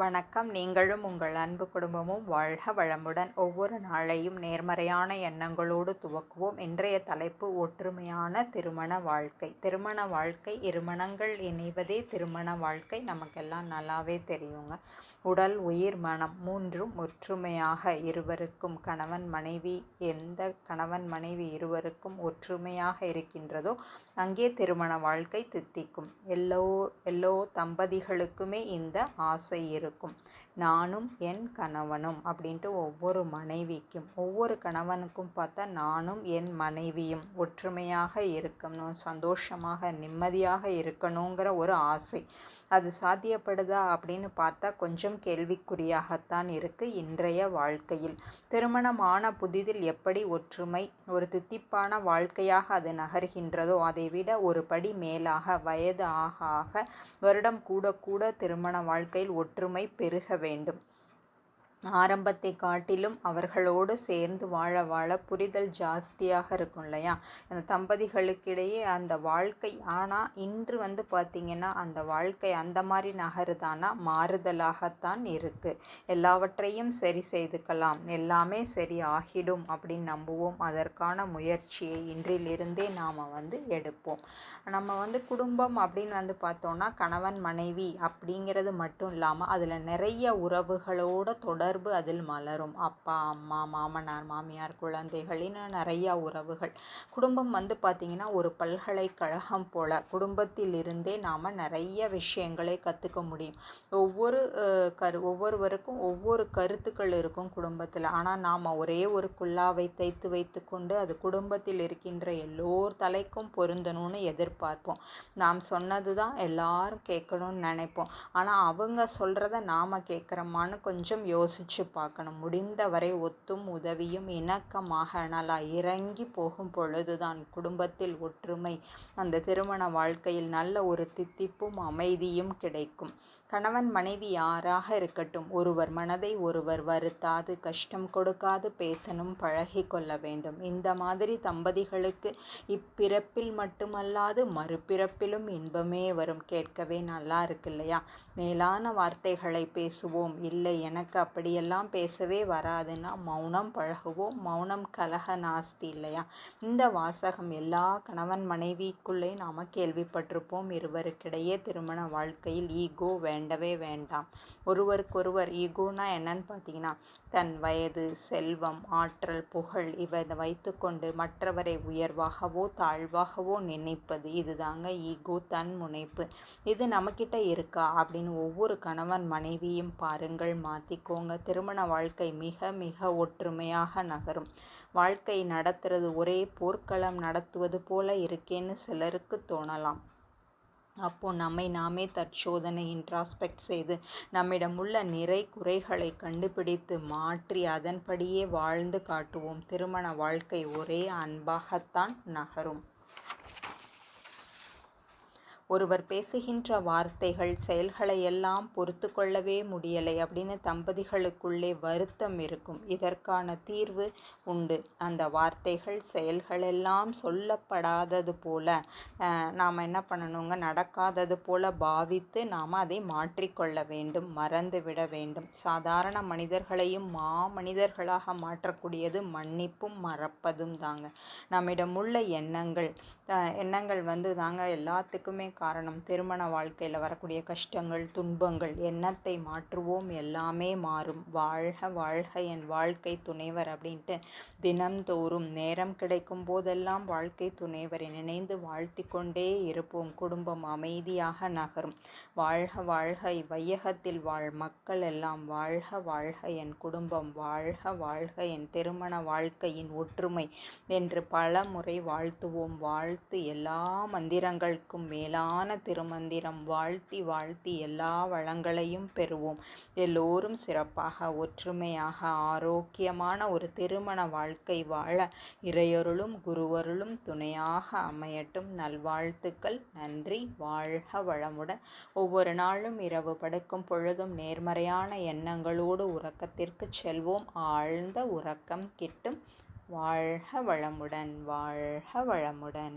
வணக்கம். நீங்களும் உங்கள் அன்பு குடும்பமும் வாழ்க வளமுடன். ஒவ்வொரு நாளையும் நேர்மறையான எண்ணங்களோடு துவக்குவோம். இன்றைய தலைப்பு ஒற்றுமையான திருமண வாழ்க்கை. திருமண வாழ்க்கை இருமணங்கள் இணைவதே திருமண வாழ்க்கை. நமக்கெல்லாம் நல்லாவே தெரியுங்க. உடல் உயிர் மனம் மூன்றும் ஒற்றுமையாக இருவருக்கும் கணவன் மனைவி எந்த கணவன் மனைவி இருவருக்கும் ஒற்றுமையாக இருக்கின்றதோ அங்கே திருமண வாழ்க்கை தித்திக்கும். எல்லோ எல்லோ தம்பதிகளுக்குமே இந்த ஆசை இருக்கும் நானும் என் கணவனும் அப்படின்ட்டு ஒவ்வொரு மனைவிக்கும் ஒவ்வொரு கணவனுக்கும் பார்த்தா நானும் என் மனைவியும் ஒற்றுமையாக இருக்கணும் சந்தோஷமாக நிம்மதியாக இருக்கணுங்கிற ஒரு ஆசை. அது சாத்தியப்படுதா அப்படின்னு பார்த்தா கொஞ்சம் கேள்விக்குறியாகத்தான் இருக்குது இன்றைய வாழ்க்கையில். திருமணமான புதிதில் எப்படி ஒற்றுமை ஒரு தித்திப்பான வாழ்க்கையாக அது நகர்கின்றதோ அதை விட ஒரு படி மேலாக வயது ஆக ஆக வருடம் கூட கூட திருமண வாழ்க்கையில் ஒற்றுமை பெருக வேண்டும். ஆரம்பத்தை காட்டிலும் அவர்களோடு சேர்ந்து வாழ வாழ புரிதல் ஜாஸ்தியாக இருக்கும் இல்லையா? அந்த தம்பதிகளுக்கிடையே அந்த வாழ்க்கை ஆனால் இன்று வந்து பார்த்திங்கன்னா அந்த வாழ்க்கை அந்த மாதிரி நகருதானா? மாறுதலாகத்தான் இருக்குது எல்லாவற்றையும் சரி செய்துக்கலாம். எல்லாமே சரி ஆகிடும் அப்படின்னு நம்புவோம். அதற்கான முயற்சியை இன்றிலிருந்தே நாம் வந்து எடுப்போம். நம்ம வந்து குடும்பம் அப்படின்னு வந்து பார்த்தோன்னா கணவன் மனைவி அப்படிங்கிறது மட்டும் இல்லாமல் அதில் நிறைய உறவுகளோட தொடர் தொடர்பு அதில் மலரும். அப்பா அம்மா மாமனார் மாமியார் குழந்தைகளின் நிறையா உறவுகள். குடும்பம் வந்து பார்த்திங்கன்னா ஒரு பல்கலைக்கழகம் போல் குடும்பத்திலிருந்தே நாம் நிறைய விஷயங்களை கற்றுக்க முடியும். ஒவ்வொரு கரு ஒவ்வொருவருக்கும் ஒவ்வொரு கருத்துக்கள் இருக்கும் குடும்பத்தில். ஆனால் நாம் ஒரே ஒரு குல்லாவை தைத்து வைத்து கொண்டு அது குடும்பத்தில் இருக்கின்ற எல்லோர் தலைக்கும் பொருந்தணும்னு எதிர்பார்ப்போம். நாம் சொன்னது தான் எல்லாரும் கேட்கணும்னு நினைப்போம். ஆனால் அவங்க சொல்கிறத நாம் கேட்குறோமான்னு கொஞ்சம் யோசி யோசிச்சு பார்க்கணும். முடிந்தவரை ஒத்தும் உதவியும் இணக்கமாக நல்லா இறங்கி போகும் பொழுதுதான் குடும்பத்தில் ஒற்றுமை அந்த திருமண வாழ்க்கையில் நல்ல ஒரு தித்திப்பும் அமைதியும் கிடைக்கும். கணவன் மனைவி யாராக இருக்கட்டும் ஒருவர் மனதை ஒருவர் வருத்தாது கஷ்டம் கொடுக்காது பேசணும் பழகி கொள்ள வேண்டும். இந்த மாதிரி தம்பதிகளுக்கு இப்பிறப்பில் மட்டுமல்லாது மறுபிறப்பிலும் இன்பமே வரும். கேட்கவே நல்லா இருக்கு இல்லையா? மேலான வார்த்தைகளை பேசுவோம். இல்லை எனக்கு அப்படியெல்லாம் பேசவே வராதுன்னா மௌனம் பழகுவோம். மௌனம் கலக நாஸ்தி இல்லையா? இந்த வாசகம் எல்லா கணவன் மனைவிக்குள்ளே நாம் கேள்விப்பட்டிருப்போம். இருவருக்கிடையே திருமண வாழ்க்கையில் ஈகோ வே வேண்டவே வேண்டாம். ஒருவருக்கொருவர் ஈகோனா என்னன்னு பார்த்தீங்கன்னா தன் வயது செல்வம் ஆற்றல் புகழ் இவை வைத்துக்கொண்டு மற்றவரை உயர்வாகவோ தாழ்வாகவோ நினைப்பது இதுதாங்க ஈகோ தன் முனைப்பு. இது நம்மக்கிட்ட இருக்கா அப்படின்னு ஒவ்வொரு கணவன் மனைவியும் பாருங்கள் மாற்றிக்கோங்க திருமண வாழ்க்கை மிக மிக ஒற்றுமையாக நகரும். வாழ்க்கை நடத்துறது ஒரே போர்க்களம் நடத்துவது போல இருக்கேன்னு சிலருக்கு தோணலாம். அப்போது நம்மை நாமே தற்சோதனை இன்ட்ராஸ்பெக்ட் செய்து நம்மிடம் உள்ள நிறை குறைகளை கண்டுபிடித்து மாற்றி அதன்படியே வாழ்ந்து காட்டுவோம். திருமண வாழ்க்கை ஒரே அன்பாகத்தான் நகரும். ஒருவர் பேசுகின்ற வார்த்தைகள் செயல்களை எல்லாம் பொறுத்து கொள்ளவே முடியலை அப்படின்னு தம்பதிகளுக்குள்ளே வருத்தம் இருக்கும். இதற்கான தீர்வு உண்டு. அந்த வார்த்தைகள் செயல்களெல்லாம் சொல்லப்படாதது போல நாம் என்ன பண்ணணுங்க? நடக்காதது போல பாவித்து நாம் அதை மாற்றிக்கொள்ள வேண்டும் மறந்து விட வேண்டும். சாதாரண மனிதர்களையும் மா மனிதர்களாக மாற்றக்கூடியது மன்னிப்பும் மறப்பதும் தாங்க. நம்மிடம் உள்ள எண்ணங்கள் எண்ணங்கள் வந்து தாங்க எல்லாத்துக்குமே காரணம். திருமண வாழ்க்கையில் வரக்கூடிய கஷ்டங்கள் துன்பங்கள் எண்ணத்தை மாற்றுவோம். எல்லாமே மாறும். வாழ்க வாழ்க என் வாழ்க்கை துணைவர் அப்படின்ட்டு தினம்தோறும் நேரம் கிடைக்கும் போதெல்லாம் வாழ்க்கை துணைவரை நினைந்து வாழ்த்தி கொண்டே இருப்போம். குடும்பம் அமைதியாக நகரும். வாழ்க வாழ்க இவ்வையகத்தில் வாழ். மக்கள் எல்லாம் வாழ்க வாழ்க என் குடும்பம் வாழ்க வாழ்க என் திருமண வாழ்க்கையின் ஒற்றுமை என்று பல முறை வாழ்த்துவோம். வாழ்த்து எல்லா மந்திரங்களுக்கும் மேலாம் ஞான திருமந்திரம். வாழ்த்தி வாழ்த்தி எல்லா வளங்களையும் பெறுவோம். எல்லோரும் சிறப்பாக ஒற்றுமையாக ஆரோக்கியமான ஒரு திருமண வாழ்க்கை வாழ இறையொருளும் குருவருளும் துணையாக அமையட்டும். நல்வாழ்த்துக்கள். நன்றி. வாழ்க வளமுடன். ஒவ்வொரு நாளும் இரவு படுக்கும் பொழுதும் நேர்மறையான எண்ணங்களோடு உறக்கத்திற்கு செல்வோம். ஆழ்ந்த உறக்கம் கிட்டும். வாழ்க வளமுடன். வாழ்க வளமுடன்.